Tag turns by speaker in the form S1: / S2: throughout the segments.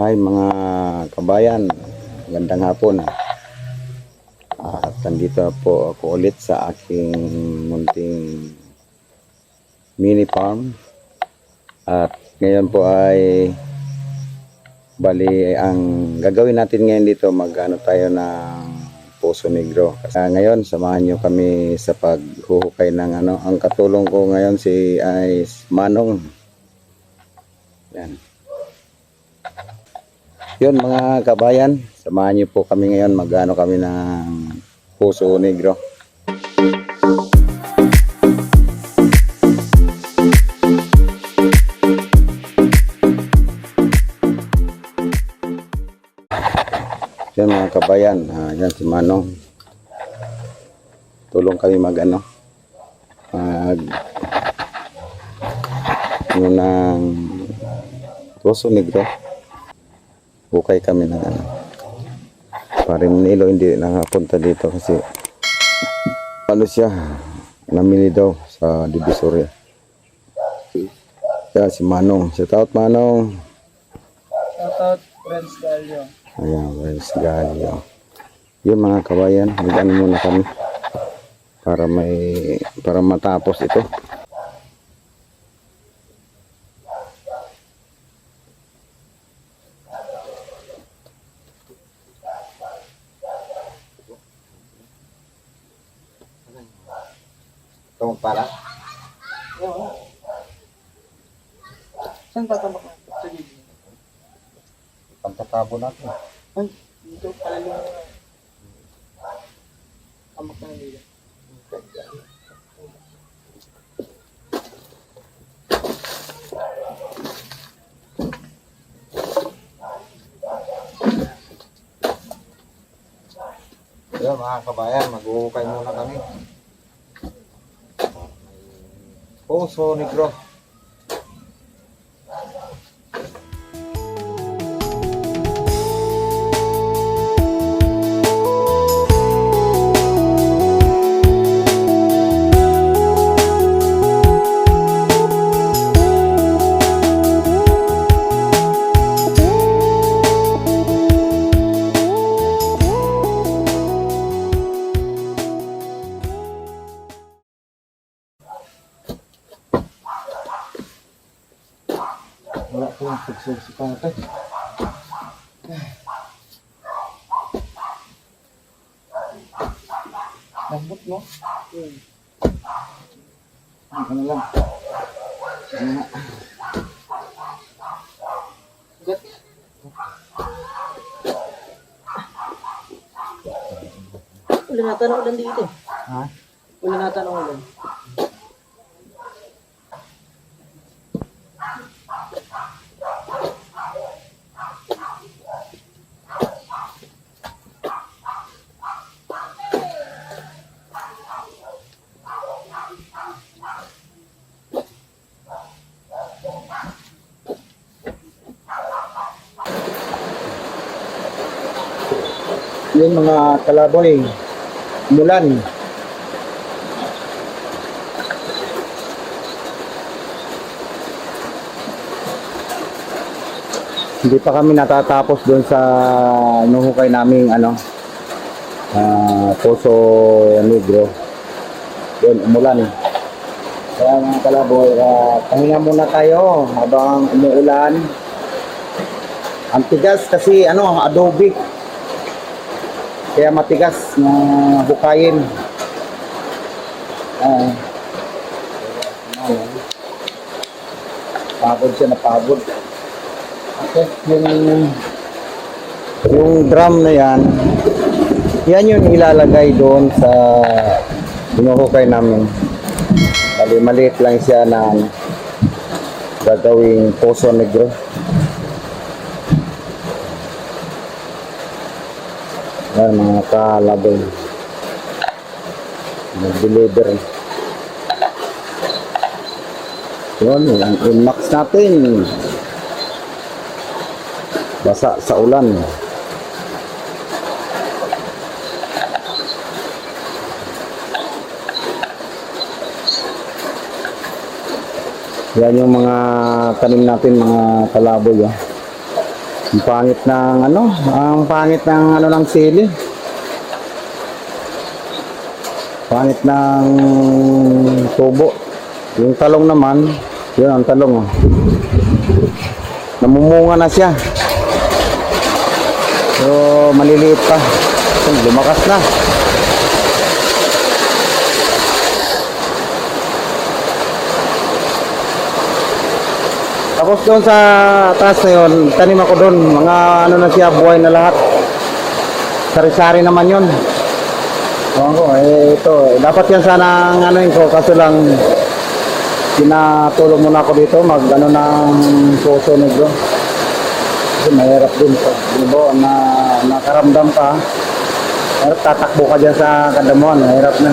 S1: Hi mga kabayan, magandang hapon. At nandito po ako ulit sa aking munting mini farm. At ngayon po ay bali ang gagawin natin ngayon dito magano tayo ng Poso Negro. Kaya ngayon samahan niyo kami sa paghuhukay ng ano. Ang katulong ko ngayon si ay Manong. Yan. Yun mga kabayan, samahan niyo po kami ngayon magano kami ng Puso Negro. Yan mga kabayan, ah, yan si Manong. Tulong kami mag ano, mag ano ng Puso Negro bukay kami ng ano. Paring Nilo hindi nakapunta dito kasi ano siya, namili daw sa Divisoria. Kaya si Manong, shout out Manong.
S2: Shoutout Friends Galio.
S1: Ayan, Wales Galio. Yun mga kabayan, mag-ano muna kami para may para matapos. Ito para?
S2: Saan tatabak ka? Sa gilid.
S1: Pagkatabo natin.
S2: Ay, dito pala yung tamak na nila.
S1: Yun mga kabayan, mag-uukay muna kami. Puso Negro. Po yung pagsul si tatay.
S2: Lambot, no?
S1: Ano ka na lang. Ano nga.
S2: Gat. Uli nata ng ulan dito.
S1: Ha?
S2: Uli nata ng ulan.
S1: Yung mga kalaboy, mulan. Hindi pa kami natatapos doon sa nuhukay naming ano, ah, Poso Negro. Doon, umulan. Kaya mga kalaboy, uh, pahinga muna tayo habang umuulan. Ang tigas kasi ano, adobe. Kaya matigas na hukayin. Ah. pagod siya na pagod. Okay, yung yung drum na yan, yan yung ilalagay doon sa hinuhukay namin. Maliit lang siya na gagawing poso negro. Yan mga kalaboy. Nag-deliver. Yun, ang inmax natin. Basa sa ulan. Yan yung mga tanim natin, mga kalaboy. Ah. Ang pangit ng ano, ang pangit ng ano ng sili. Pangit ng tubo. Yung talong naman, yun ang talong oh. Namumunga na siya. So, maliliit pa. So, lumakas na. Tapos doon sa taas na yun, tanim ako doon. Mga ano na siya, buhay na lahat. Sari-sari naman yun. Oo eh ito. eh, Dapat yan sana ang ano ko. Kaso lang, pinatulong muna ako dito. Mag ano ng puso nito. Kasi mahirap din. Pag di ba, na, nakaramdam ka. Mahirap tatakbo ka dyan sa kadamuan. Mahirap na.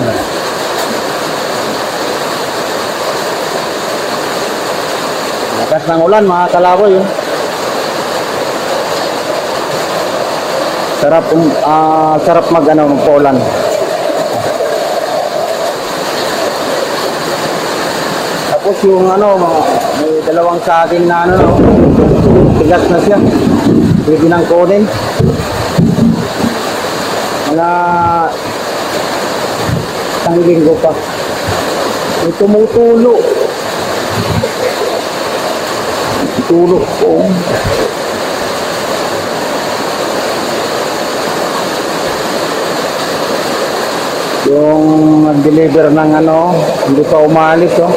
S1: Lakas ng ulan, mga kalaboy. Oh. Sarap um, ah, sarap mag ano magpaulan. Tapos yung ano, mga, may dalawang saging na ano, no? tigas na siya. Pwede nang kunin. Mga isang linggo pa. May tumutulo. Tulog ko. Yung nag-deliver ng ano, hindi pa umalis oh.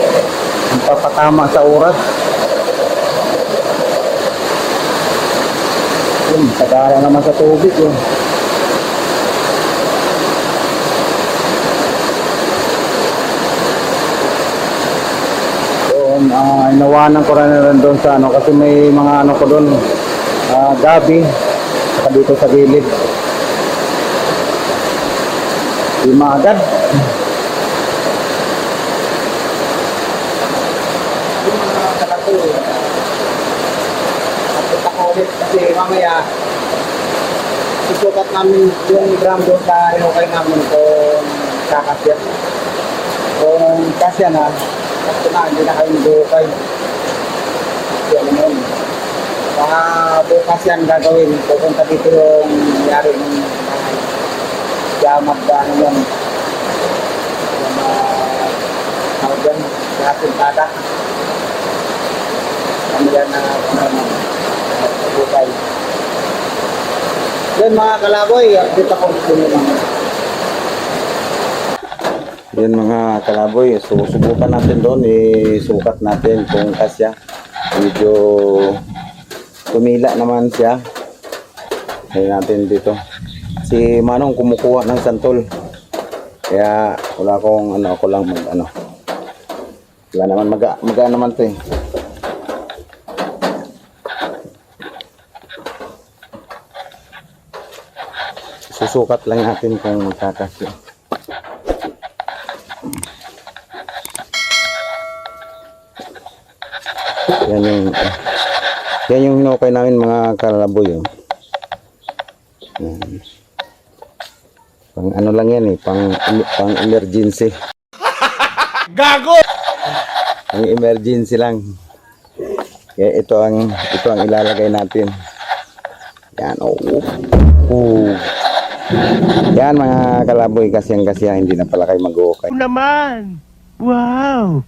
S1: Ang papatama sa oras. Yun, tagala naman sa tubig oh. Doon ah inawanan ko rin rin doon sa ano kasi may mga ano ko doon ah gabi saka dito sa gilid. Lima agad. Yung mga kalako Napunta ko ulit kasi mamaya susukat namin yung gram doon sa inukay namin kung kakasya. Kung kasya na kasi na, hindi na kayo mag-ukay. Kasi alam mo yun. Baka bukas yan gagawin. Pupunta dito yung nangyari ng bahay. Kaya magdano. Yung mga tawag yan, kaya pintada. Kami yan na ano, bukay. Yan mga kalaboy, update ako sa inyo mga. Yan mga kalaboy, so subukan natin doon, isukat natin kung kasya. Medyo tumila naman siya. Ayun natin dito. Si Manong kumukuha ng santol. Kaya wala akong ano, ako lang mag ano. Wala naman maga, maga naman 'to eh. Susukat lang natin kung magkakasya. Yan yung yan yung hinukay namin mga kalaboy. Oh. Yan. Pang ano lang yan eh, pang pang emergency.
S3: Gago!
S1: Pang emergency lang. Kaya ito ang ito ang ilalagay natin. Yan oh. oh. Yan mga kalaboy kasi ang kasi hindi na pala kayo mag-uukay.
S3: naman! Wow!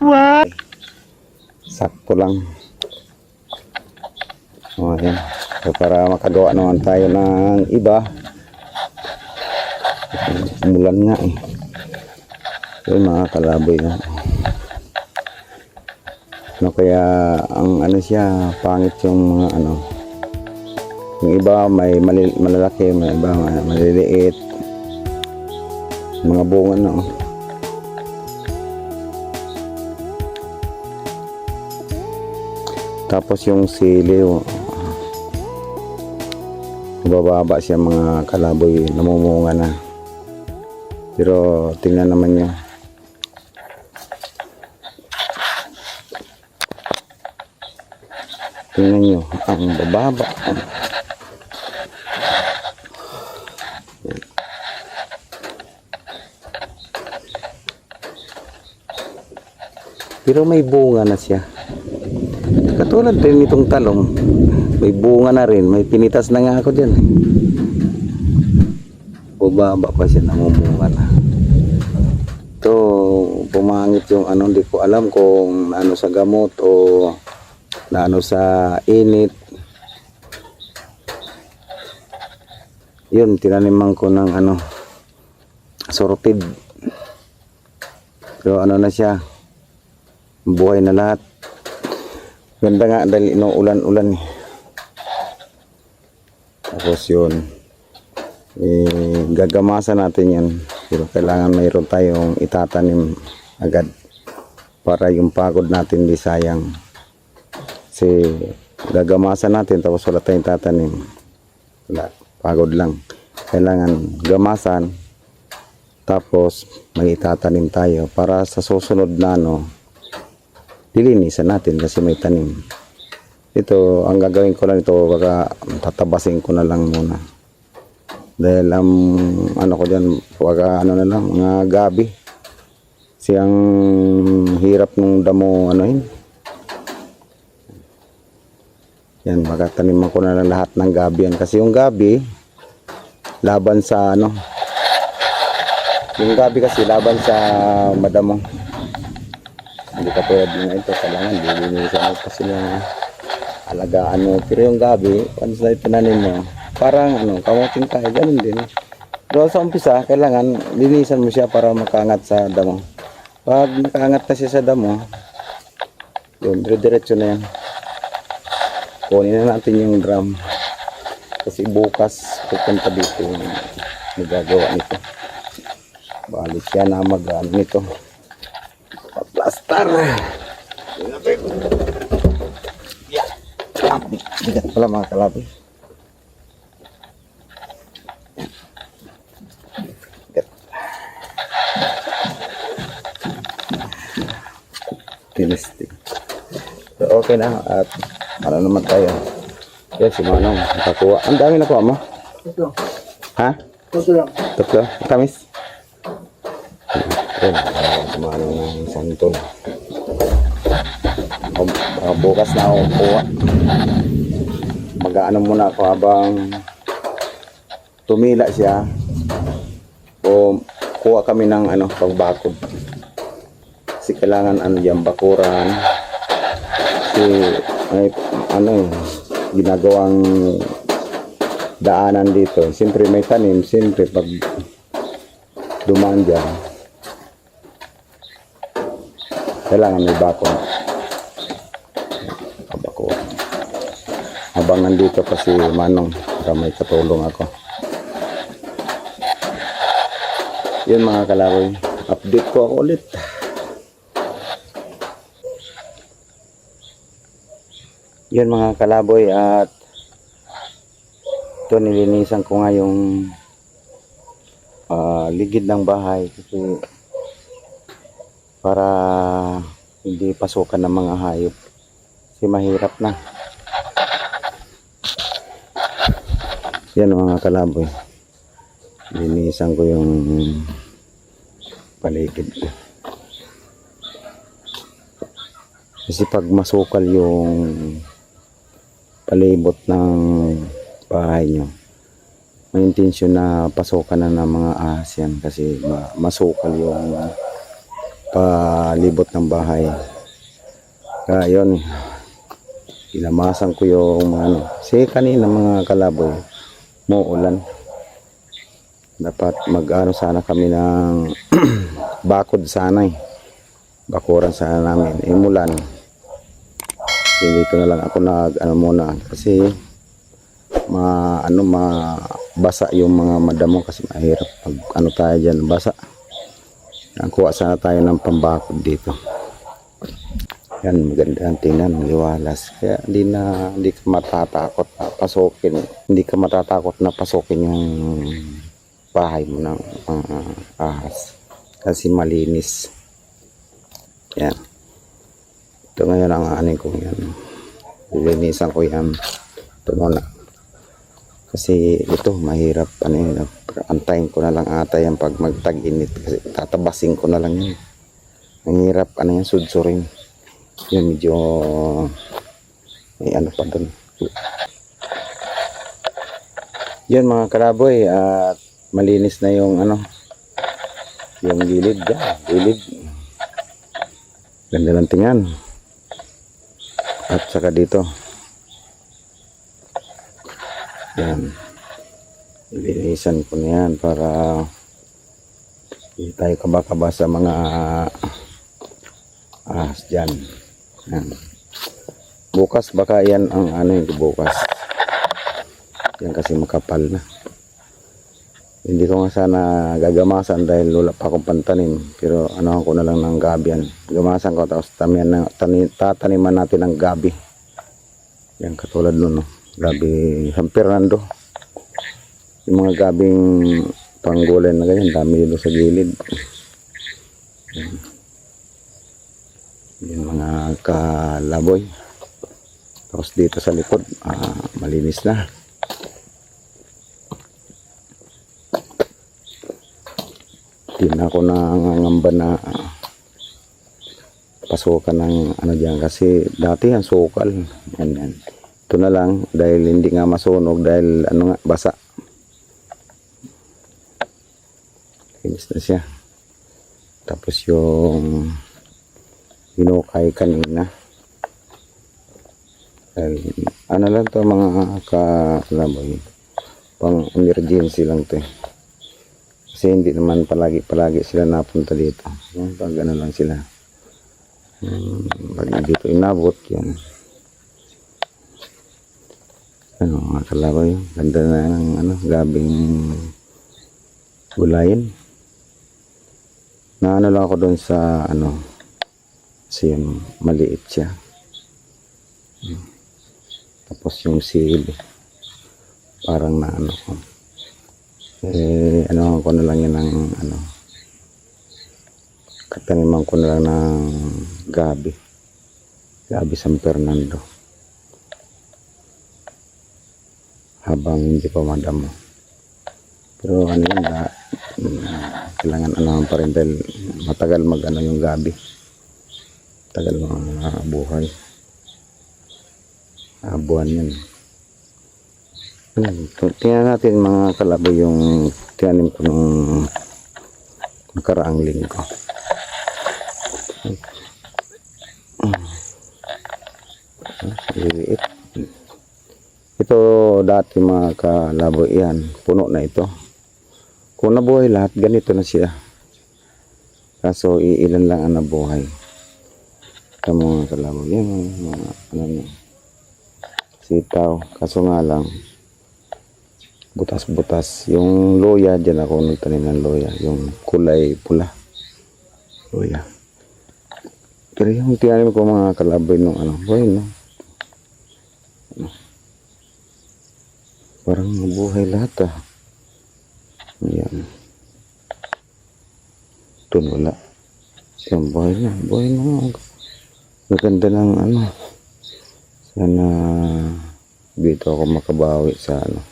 S3: Wow!
S1: Sakto lang. O, ayan. So, para makagawa naman tayo ng iba. Umulan nga eh. So, mga kalaboy. No? No, kaya ang ano siya, pangit yung mga ano. Yung iba may mali, malalaki, may iba may maliliit. Mga bunga no. Tapos yung sili, oh, bababa siya mga kalaboy, namumunga na. Pero tingnan naman nyo. Tingnan nyo, ang bababa. Pero may bunga na siya. Katulad din itong talong. May bunga na rin. May pinitas na nga ako dyan. Bubaba pa siya. Namumunga na. Ito, pumangit yung ano. Hindi ko alam kung ano sa gamot o na ano sa init. Yun, tinaniman ko ng ano, sorted. Pero ano na siya, buhay na lahat. Ganda nga dahil inuulan-ulan eh. Tapos yun, eh, gagamasan natin yan. Pero kailangan mayroon tayong itatanim agad para yung pagod natin di sayang. Kasi gagamasan natin tapos wala tayong tatanim. Wala, pagod lang. Kailangan gamasan tapos may itatanim tayo para sa susunod na ano, dilinisan natin kasi may tanim. Ito, ang gagawin ko lang ito, baka tatabasin ko na lang muna. Dahil ang ano ko dyan, baka ano na lang, mga gabi. Kasi ang hirap nung damo, ano yun. Yan, baka taniman ko na lang lahat ng gabi yan. Kasi yung gabi, laban sa ano, yung gabi kasi laban sa madamo. Hindi ka pwede na ito, kailangan lilinisan mo pa sila alagaan mo. Pero yung gabi, once na itinanim mo, parang ano, kamuting tayo, ganun din. Pero sa umpisa, kailangan linisan mo siya para makaangat sa damo. Pag nakaangat na siya sa damo, yun, dire-diretso na yan. Kunin na natin yung drum. Kasi bukas, pupunta dito yung magagawa nito. Balik siya na mag ano nito. Plastar. Yeah. Ah, Bigat pala mga kalabi. Bigat. Tinisting. So, okay na at ano naman tayo. Yan si Manong nakakuha. Ang dami nakuha mo.
S2: Ito.
S1: Ha?
S2: Ito lang.
S1: Tatlo? Kamis? Yan, tumano ng santol. O- ah, bukas na ako kuha. Mag-ano muna ako habang tumila siya o kuha kami ng ano, pagbakod. Kasi kailangan ano yan, bakuran. Kasi may ano eh, ginagawang daanan dito. Siyempre may tanim, siyempre pag dumaan dyan, kailangan may bako. Kabako. Habang nandito pa si Manong, para may katulong ako. Yun mga kalakoy, update ko ulit. Yun mga kalaboy at ito nilinisan ko nga yung ah, ligid ng bahay kasi para hindi pasukan ng mga hayop. Kasi mahirap na. Yan mga kalaboy. Linisan ko yung paligid kasi pag masukal yung palibot ng bahay nyo may intensyon na pasukan na ng mga ahas yan kasi ma- masukal yung palibot ng bahay. Kaya yun ilamasan ko yung ano. Kasi kanina mga kalaboy muulan. Dapat mag-ano sana kami ng bakod sana eh. Bakuran sana namin. Eh mulan. Dito na lang ako nag ano muna. Kasi ma ano mabasa yung mga madamo kasi mahirap pag ano tayo diyan basa ang kuha sana tayo ng pambakod dito. Yan maganda ang tingnan maliwalas kaya hindi na hindi ka matatakot na pasukin hindi ka matatakot na pasukin yung bahay mo ng mga ahas. Kasi malinis. Yan. Ito ngayon ang aning ko yan. Lilinisan ko yan. Ito muna kasi ito mahirap ano yun antayin ko na lang ata yan pag magtag-init kasi tatabasin ko na lang yun ang hirap ano yan sudsurin yun medyo May ano pa doon. Yan mga kalaboy at malinis na yung ano yung gilid yan, gilid. Ganda ng tingnan. At saka dito. Yan. Linisan ko na yan para hindi tayo kaba-kaba sa mga ahas dyan. Yan. Bukas baka yan ang ano yung bukas. Yan kasi makapal na. Hindi ko nga sana gagamasan dahil wala pa akong pantanim. Pero ano ko na lang ng gabi yan. Gamasan ko tapos tamihan na, tani, tataniman natin ng gabi. Yan katulad nun. No? Gabi San Fernando. Yung mga gabing panggulay na ganyan. Dami dito sa gilid. Yan mga kalaboy. Tapos dito sa likod, ah, malinis na. Na ako nangangamba na pasukan ng ano diyan kasi dati ang sukal. Yan, yan. Ito na lang dahil hindi nga masunog dahil ano nga basa. Kinis na siya. Tapos yung hinukay kanina. Dahil, ano lang to mga kalaboy. Pang emergency lang to eh. Kasi hindi naman palagi-palagi sila napunta dito. Pag ano lang sila. Hmm, pag dito inabot, yan. Ano, mga kalaboy. Ganda na ng ano, gabing gulayin. Na ano lang ako doon sa ano, kasi yun, maliit siya. Hmm. Tapos yung sili. Parang na ano ko. Eh, ano ko na lang yan ng ano. Kataniman ko na lang ng gabi. Gabi San Fernando. Habang hindi pa madamo. Pero ano yun, na, kailangan ano pa rin dahil matagal mag ano yung gabi. Tagal mga buhay. Ah, buwan yun. To- tingnan natin mga kalabo yung tinanim ko nung nakaraang linggo. Liliit. Ito dati mga kalabo yan, puno na ito. Kung nabuhay lahat, ganito na siya. Kaso iilan lang ang nabuhay. Ito mga kalabo, yan mga ano na sitaw. Kaso nga lang, butas-butas. Yung loya, dyan ako nagtanim ng loya. Yung kulay pula. Loya. Pero yung tinanim ko mga kalaboy nung ano, boy, no? Ano? Parang mabuhay lahat ah. Ayan. Ito wala. Yan, buhay na. Buhay na. Maganda ng ano. Sana dito ako makabawi sa ano.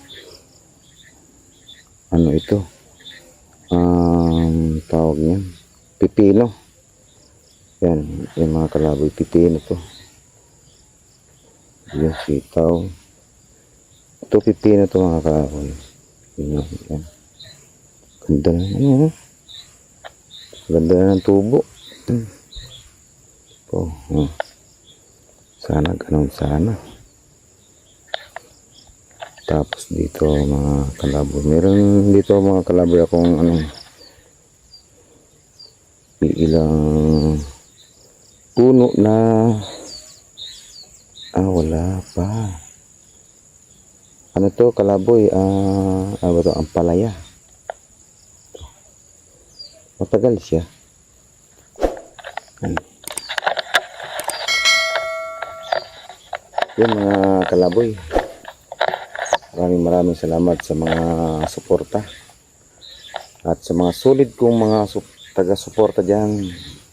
S1: Ano ito? Um, tawag niyan. Pipino. Yan, yung mga kalaboy pipino to. Yung sitaw. Ito pipino to mga yan. Ganda na ano. oh. Ganda na ng tubo. Hmm. Oh, oh. Sana ganun sana. Tapos dito mga kalaboy. Meron dito mga kalaboy akong ano ilang puno na ah wala pa. Ano to kalaboy? Ah, ano ba to? Ang palaya. Matagal siya. Yan. Yan mga kalaboy. Maraming maraming salamat sa mga suporta. At sa mga solid kong mga sup- taga-suporta dyan.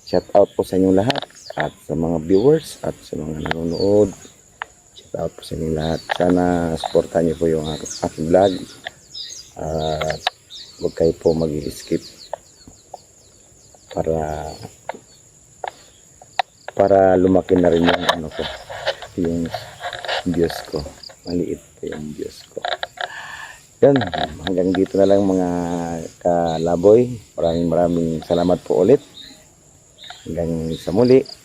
S1: Shout out po sa inyong lahat. At sa mga viewers at sa mga nanonood. Shout out po sa inyong lahat. Sana suportahan niyo po yung ak- aking vlog. At huwag kayo po mag-skip para para lumaki na rin yung ano ko yung Diyos ko. Maliit pa yung Diyos ko. Yan, hanggang dito na lang mga kalaboy. Maraming maraming salamat po ulit. Hanggang sa muli.